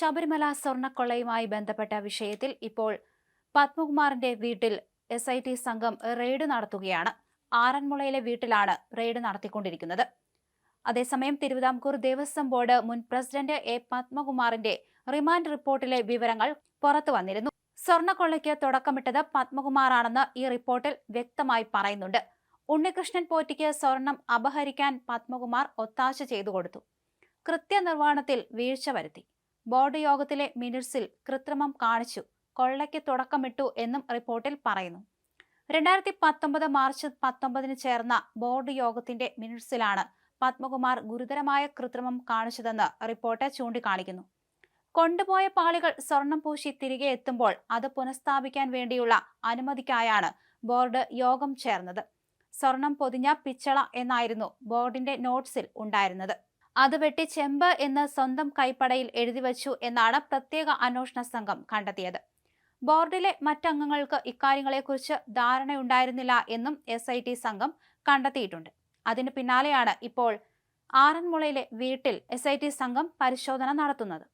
ശബരിമല സ്വർണക്കൊള്ളയുമായി ബന്ധപ്പെട്ട വിഷയത്തിൽ ഇപ്പോൾ പത്മകുമാറിന്റെ വീട്ടിൽ എസ് ഐ ടി സംഘം റെയ്ഡ് നടത്തുകയാണ്. ആറന്മുളയിലെ വീട്ടിലാണ് റെയ്ഡ് നടത്തിക്കൊണ്ടിരിക്കുന്നത്. അതേസമയം തിരുവിതാംകൂർ ദേവസ്വം ബോർഡ് മുൻ പ്രസിഡന്റ് എ പത്മകുമാറിന്റെ റിമാൻഡ് റിപ്പോർട്ടിലെ വിവരങ്ങൾ പുറത്തു വന്നിരുന്നു. സ്വർണക്കൊള്ളയ്ക്ക് തുടക്കമിട്ടത് പത്മകുമാറാണെന്ന് ഈ റിപ്പോർട്ടിൽ വ്യക്തമായി പറയുന്നുണ്ട്. ഉണ്ണികൃഷ്ണൻ പോറ്റിക്ക് സ്വർണം അപഹരിക്കാൻ പത്മകുമാർ ഒത്താശ ചെയ്തു കൊടുത്തു. കൃത്യനിർവഹണത്തിൽ വീഴ്ച വരുത്തി. ബോർഡ് യോഗത്തിലെ മിനിറ്റ്സിൽ കൃത്രിമം കാണിച്ചു. കൊള്ളയ്ക്ക് തുടക്കമിട്ടു എന്നും റിപ്പോർട്ടിൽ പറയുന്നു. രണ്ടായിരത്തി പത്തൊമ്പത് മാർച്ച് പത്തൊമ്പതിന് ചേർന്ന ബോർഡ് യോഗത്തിന്റെ മിനിറ്റ്സിലാണ് പത്മകുമാർ ഗുരുതരമായ കൃത്രിമം കാണിച്ചതെന്ന് റിപ്പോർട്ട് ചൂണ്ടിക്കാണിക്കുന്നു. കൊണ്ടുപോയ പാളികൾ സ്വർണം പൂശി തിരികെ എത്തുമ്പോൾ അത് പുനഃസ്ഥാപിക്കാൻ വേണ്ടിയുള്ള അനുമതിക്കായാണ് ബോർഡ് യോഗം ചേർന്നത്. സ്വർണം പൊതിഞ്ഞ പിച്ചള എന്നായിരുന്നു ബോർഡിന്റെ നോട്ട്സിൽ ഉണ്ടായിരുന്നത്. അത് വെട്ടി ചെമ്പ് എന്ന് സ്വന്തം കൈപ്പടയിൽ എഴുതി വച്ചു എന്നാണ് പ്രത്യേക അന്വേഷണ സംഘം കണ്ടെത്തിയത്. ബോർഡിലെ മറ്റംഗങ്ങൾക്ക് ഇക്കാര്യങ്ങളെക്കുറിച്ച് ധാരണയുണ്ടായിരുന്നില്ല എന്നും എസ് ഐ ടി സംഘം കണ്ടെത്തിയിട്ടുണ്ട്. അതിന് പിന്നാലെയാണ് ഇപ്പോൾ ആറന്മുളയിലെ വീട്ടിൽ എസ് ഐ ടി സംഘം പരിശോധന നടത്തുന്നത്.